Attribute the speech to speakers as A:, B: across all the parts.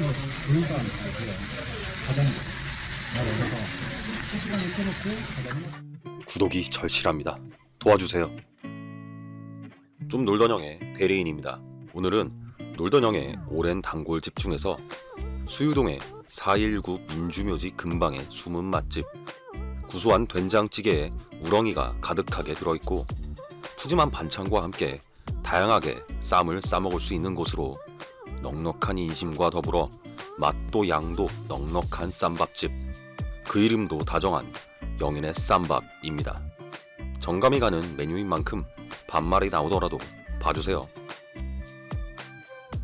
A: 교육관 가고요. 과장님. 나 오셔서 시간을 켜놓고.
B: 구독이 절실합니다. 도와주세요. 좀 놀던 형의 대리인입니다. 오늘은 놀던 형의 오랜 단골 집 중에서 수유동의 419 민주묘지 근방의 숨은 맛집 구수한 된장찌개에 우렁이가 가득하게 들어있고 푸짐한 반찬과 함께 다양하게 쌈을 싸먹을 수 있는 곳으로 넉넉한 인심과 더불어 맛도 양도 넉넉한 쌈밥집 그 이름도 다정한 영인의 쌈밥입니다. 정감이 가는 메뉴인 만큼 반말이 나오더라도 봐주세요.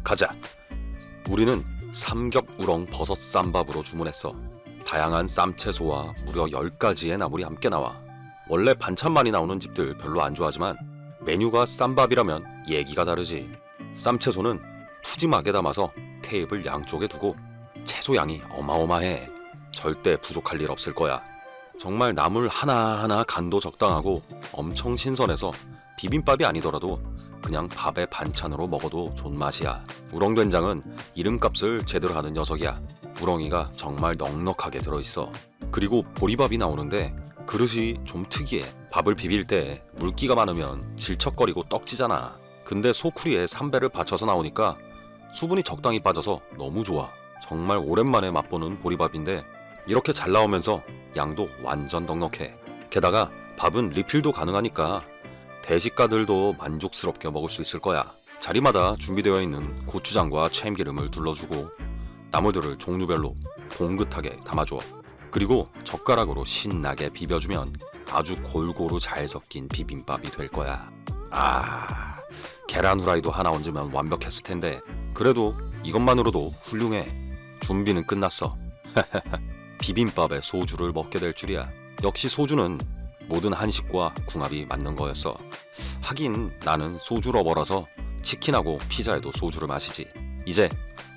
B: 가자. 우리는 삼겹 우렁 버섯 쌈밥으로 주문했어. 다양한 쌈채소와 무려 10가지의 나물이 함께 나와. 원래 반찬만이 나오는 집들 별로 안 좋아하지만 메뉴가 쌈밥이라면 얘기가 다르지. 쌈채소는 푸짐하게 담아서 테이블 양쪽에 두고 채소 양이 어마어마해. 절대 부족할 일 없을 거야. 정말 나물 하나하나 간도 적당하고 엄청 신선해서 비빔밥이 아니더라도 그냥 밥에 반찬으로 먹어도 존맛이야. 우렁된장은 이름값을 제대로 하는 녀석이야. 우렁이가 정말 넉넉하게 들어있어. 그리고 보리밥이 나오는데 그릇이 좀 특이해. 밥을 비빌 때 물기가 많으면 질척거리고 떡지잖아. 근데 소쿠리에 삼배를 받쳐서 나오니까 수분이 적당히 빠져서 너무 좋아. 정말 오랜만에 맛보는 보리밥인데 이렇게 잘 나오면서 양도 완전 넉넉해. 게다가 밥은 리필도 가능하니까 대식가들도 만족스럽게 먹을 수 있을 거야. 자리마다 준비되어 있는 고추장과 참기름을 둘러주고 나물들을 종류별로 봉긋하게 담아줘. 그리고 젓가락으로 신나게 비벼주면 아주 골고루 잘 섞인 비빔밥이 될 거야. 아, 계란 후라이도 하나 얹으면 완벽했을 텐데 그래도 이것만으로도 훌륭해. 준비는 끝났어. 비빔밥에 소주를 먹게 될 줄이야. 역시 소주는 모든 한식과 궁합이 맞는 거였어. 하긴 나는 소주 러버라서 치킨하고 피자에도 소주를 마시지. 이제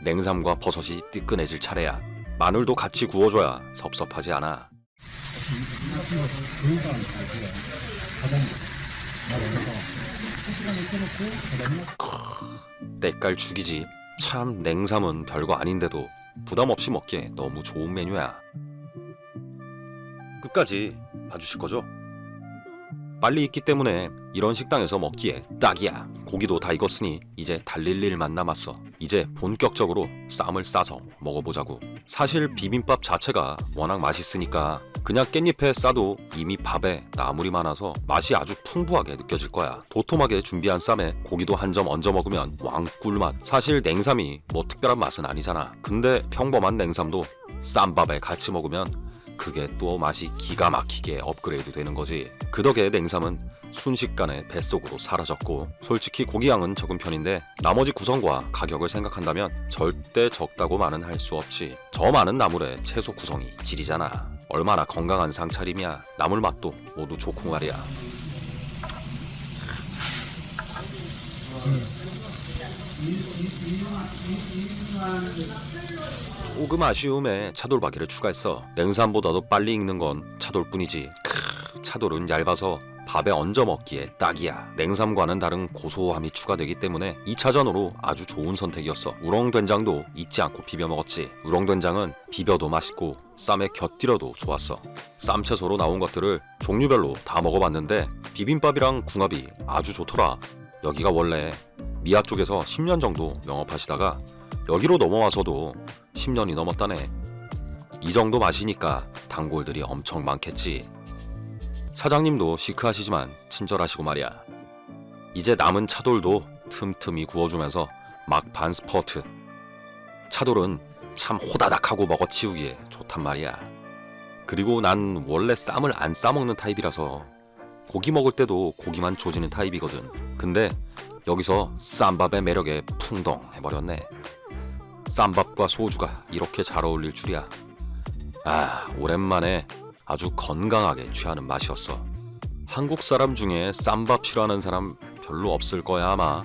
B: 냉삼과 버섯이 뜨끈해질 차례야. 마늘도 같이 구워줘야 섭섭하지 않아. 때깔 죽이지. 참 냉삼은 별거 아닌데도 부담 없이 먹기에 너무 좋은 메뉴야. 끝까지 봐주실 거죠? 빨리 익기 때문에 이런 식당에서 먹기에 딱이야. 고기도 다 익었으니 이제 달릴 일만 남았어. 이제 본격적으로 쌈을 싸서 먹어보자고. 사실 비빔밥 자체가 워낙 맛있으니까 그냥 깻잎에 싸도 이미 밥에 나물이 많아서 맛이 아주 풍부하게 느껴질 거야. 도톰하게 준비한 쌈에 고기도 한 점 얹어 먹으면 왕꿀맛. 사실 냉삼이 뭐 특별한 맛은 아니잖아. 근데 평범한 냉삼도 쌈밥에 같이 먹으면 그게 또 맛이 기가 막히게 업그레이드 되는 거지. 그 덕에 냉삼은 순식간에 뱃속으로 사라졌고 솔직히 고기 양은 적은 편인데 나머지 구성과 가격을 생각한다면 절대 적다고만은 할 수 없지. 저 많은 나물의 채소 구성이 질이잖아. 얼마나 건강한 상차림이야. 나물 맛도 모두 좋고 말이야. 조금 아쉬움에 차돌박이를 추가했어. 냉삼보다도 빨리 익는 건 차돌뿐이지. 크, 차돌은 얇아서 밥에 얹어 먹기에 딱이야. 냉삼과는 다른 고소함이 추가되기 때문에 2차전으로 아주 좋은 선택이었어. 우렁된장도 잊지 않고 비벼 먹었지. 우렁된장은 비벼도 맛있고 쌈에 곁들여도 좋았어. 쌈 채소로 나온 것들을 종류별로 다 먹어봤는데 비빔밥이랑 궁합이 아주 좋더라. 여기가 원래 미아 쪽에서 10년 정도 영업하시다가 여기로 넘어와서도 10년이 넘었다네. 이 정도 맛이니까 단골들이 엄청 많겠지. 사장님도 시크하시지만 친절하시고 말이야. 이제 남은 차돌도 틈틈이 구워주면서 막반 스퍼트. 차돌은 참 호다닥하고 먹어치우기에 좋단 말이야. 그리고 난 원래 쌈을 안 싸먹는 타입이라서 고기 먹을 때도 고기만 조지는 타입이거든. 근데 여기서 쌈밥의 매력에 풍덩 해버렸네. 쌈밥과 소주가 이렇게 잘 어울릴 줄이야. 아, 오랜만에 아주 건강하게 취하는 맛이었어. 한국 사람 중에 쌈밥 싫어하는 사람 별로 없을 거야 아마.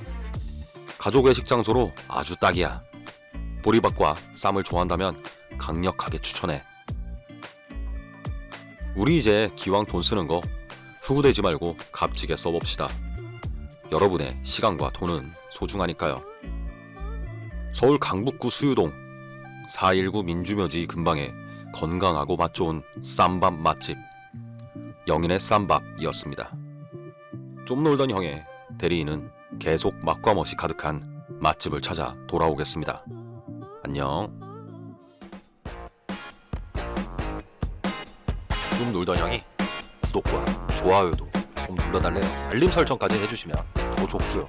B: 가족 외식 장소로 아주 딱이야. 보리밥과 쌈을 좋아한다면 강력하게 추천해. 우리 이제 기왕 돈 쓰는 거 후구되지 말고 값지게 써봅시다. 여러분의 시간과 돈은 소중하니까요. 서울 강북구 수유동 419 민주묘지 근방에 건강하고 맛 좋은 쌈밥 맛집 영인의 쌈밥이었습니다. 좀 놀던 형의 대리인은 계속 맛과 멋이 가득한 맛집을 찾아 돌아오겠습니다. 안녕.
C: 좀 놀던 형이 구독과 좋아요도 좀 눌러달래요. 알림 설정까지 해주시면 더 좋고요.